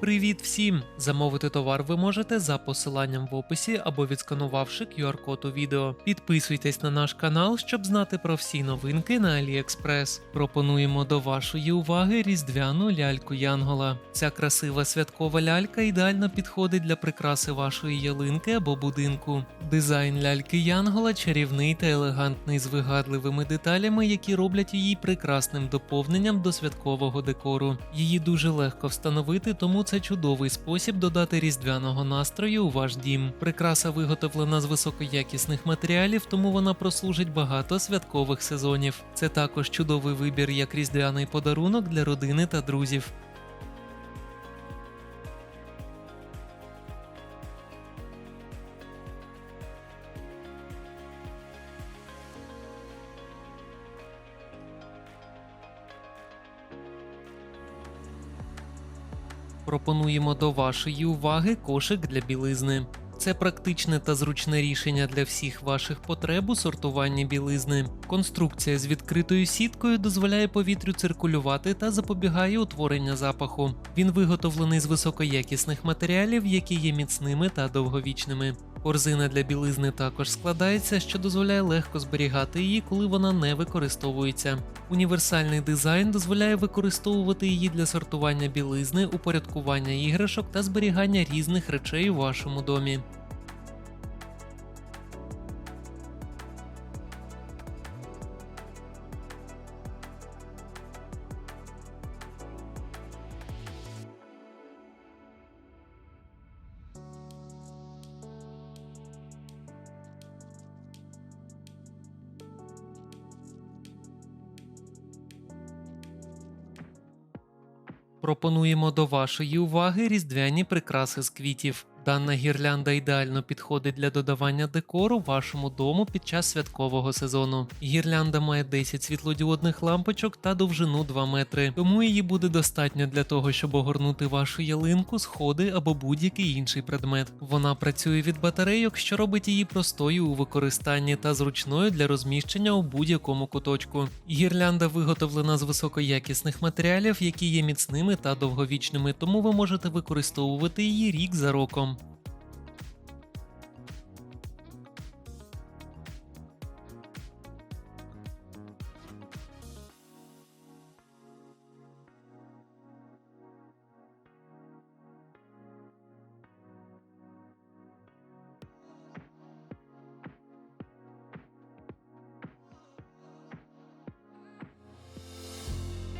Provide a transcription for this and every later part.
Привіт всім! Замовити товар ви можете за посиланням в описі або відсканувавши QR-код у відео. Підписуйтесь на наш канал, щоб знати про всі новинки на AliExpress. Пропонуємо до вашої уваги різдвяну ляльку Янгола. Ця красива святкова лялька ідеально підходить для прикраси вашої ялинки або будинку. Дизайн ляльки Янгола чарівний та елегантний з вигадливими деталями, які роблять її прекрасним доповненням до святкового декору. Її дуже легко встановити, тому це чудовий спосіб додати різдвяного настрою у ваш дім. Прикраса виготовлена з високоякісних матеріалів, тому вона прослужить багато святкових сезонів. Це також чудовий вибір як різдвяний подарунок для родини та друзів. Пропонуємо до вашої уваги кошик для білизни. Це практичне та зручне рішення для всіх ваших потреб у сортуванні білизни. Конструкція з відкритою сіткою дозволяє повітрю циркулювати та запобігає утворення запаху. Він виготовлений з високоякісних матеріалів, які є міцними та довговічними. Корзина для білизни також складається, що дозволяє легко зберігати її, коли вона не використовується. Універсальний дизайн дозволяє використовувати її для сортування білизни, упорядкування іграшок та зберігання різних речей у вашому домі. Пропонуємо до вашої уваги різдвяні прикраси з квітів. Дана гірлянда ідеально підходить для додавання декору вашому дому під час святкового сезону. Гірлянда має 10 світлодіодних лампочок та довжину 2 метри, тому її буде достатньо для того, щоб огорнути вашу ялинку, сходи або будь-який інший предмет. Вона працює від батарейок, що робить її простою у використанні та зручною для розміщення у будь-якому куточку. Гірлянда виготовлена з високоякісних матеріалів, які є міцними та довговічними, тому ви можете використовувати її рік за роком.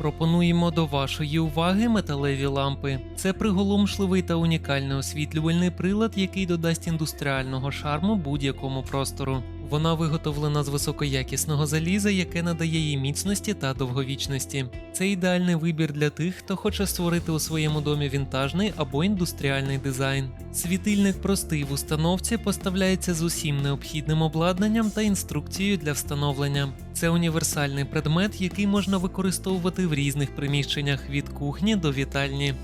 Пропонуємо до вашої уваги металеві лампи. Це приголомшливий та унікальний освітлювальний прилад, який додасть індустріального шарму будь-якому простору. Вона виготовлена з високоякісного заліза, яке надає їй міцності та довговічності. Це ідеальний вибір для тих, хто хоче створити у своєму домі вінтажний або індустріальний дизайн. Світильник простий в установці поставляється з усім необхідним обладнанням та інструкцією для встановлення. Це універсальний предмет, який можна використовувати в різних приміщеннях від кухні до вітальні.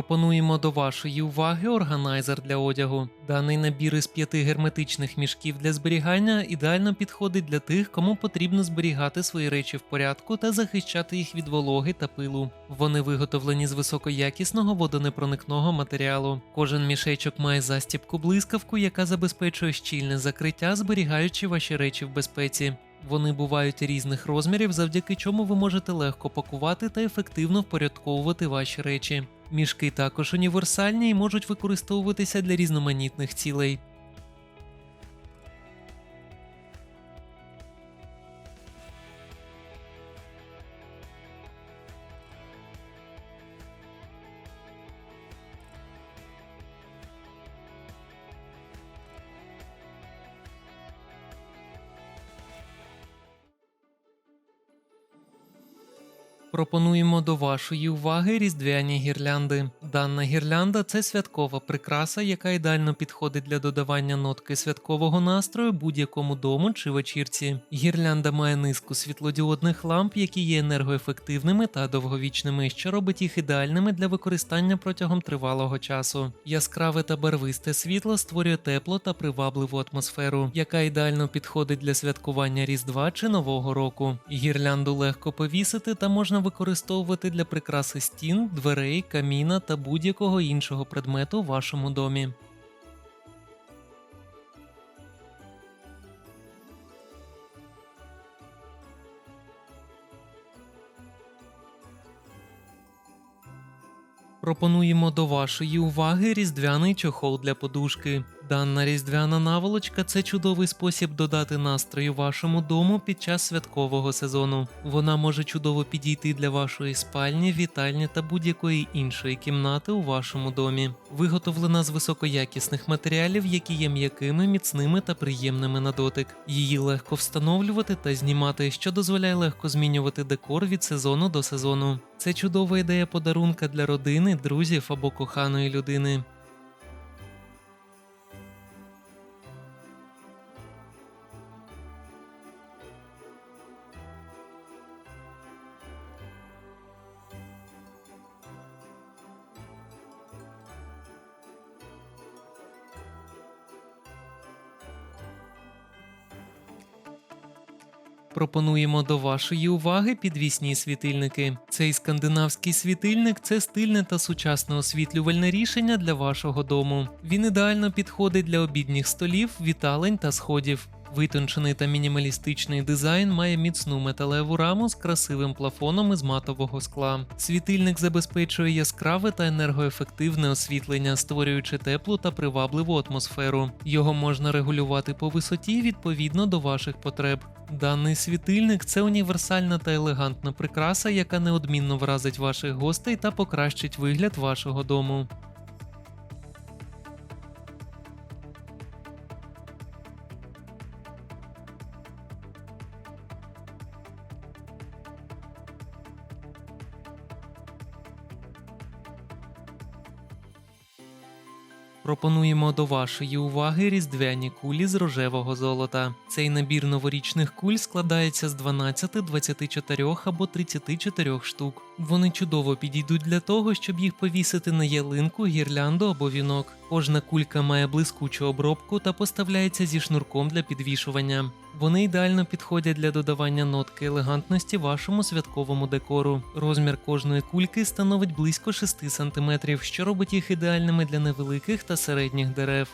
Пропонуємо до вашої уваги органайзер для одягу. Даний набір із п'яти герметичних мішків для зберігання ідеально підходить для тих, кому потрібно зберігати свої речі в порядку та захищати їх від вологи та пилу. Вони виготовлені з високоякісного водонепроникного матеріалу. Кожен мішечок має застібку блискавку, яка забезпечує щільне закриття, зберігаючи ваші речі в безпеці. Вони бувають різних розмірів, завдяки чому ви можете легко пакувати та ефективно впорядковувати ваші речі. Мішки також універсальні і можуть використовуватися для різноманітних цілей. Пропонуємо до вашої уваги різдвяні гірлянди. Дана гірлянда це святкова прикраса, яка ідеально підходить для додавання нотки святкового настрою будь-якому дому чи вечірці. Гірлянда має низку світлодіодних ламп, які є енергоефективними та довговічними, що робить їх ідеальними для використання протягом тривалого часу. Яскраве та барвисте світло створює тепло та привабливу атмосферу, яка ідеально підходить для святкування Різдва чи Нового року. Гірлянду легко повісити та можна використовувати для прикраси стін, дверей, каміна та будь-якого іншого предмету в вашому домі. Пропонуємо до вашої уваги різдвяний чохол для подушки. Дана різдвяна наволочка це чудовий спосіб додати настрою вашому дому під час святкового сезону. Вона може чудово підійти для вашої спальні, вітальні та будь-якої іншої кімнати у вашому домі. Виготовлена з високоякісних матеріалів, які є м'якими, міцними та приємними на дотик. Її легко встановлювати та знімати, що дозволяє легко змінювати декор від сезону до сезону. Це чудова ідея подарунка для родини, друзів або коханої людини. Пропонуємо до вашої уваги підвісні світильники. Цей скандинавський світильник це стильне та сучасне освітлювальне рішення для вашого дому. Він ідеально підходить для обідніх столів, віталень та сходів. Витончений та мінімалістичний дизайн має міцну металеву раму з красивим плафоном із матового скла. Світильник забезпечує яскраве та енергоефективне освітлення, створюючи теплу та привабливу атмосферу. Його можна регулювати по висоті відповідно до ваших потреб. Даний світильник це універсальна та елегантна прикраса, яка неодмінно вразить ваших гостей та покращить вигляд вашого дому. Пропонуємо до вашої уваги різдвяні кулі з рожевого золота. Цей набір новорічних куль складається з 12, 24 або 34 штук. Вони чудово підійдуть для того, щоб їх повісити на ялинку, гірлянду або вінок. Кожна кулька має блискучу обробку та поставляється зі шнурком для підвішування. Вони ідеально підходять для додавання нотки елегантності вашому святковому декору. Розмір кожної кульки становить близько 6 см, що робить їх ідеальними для невеликих та середніх дерев.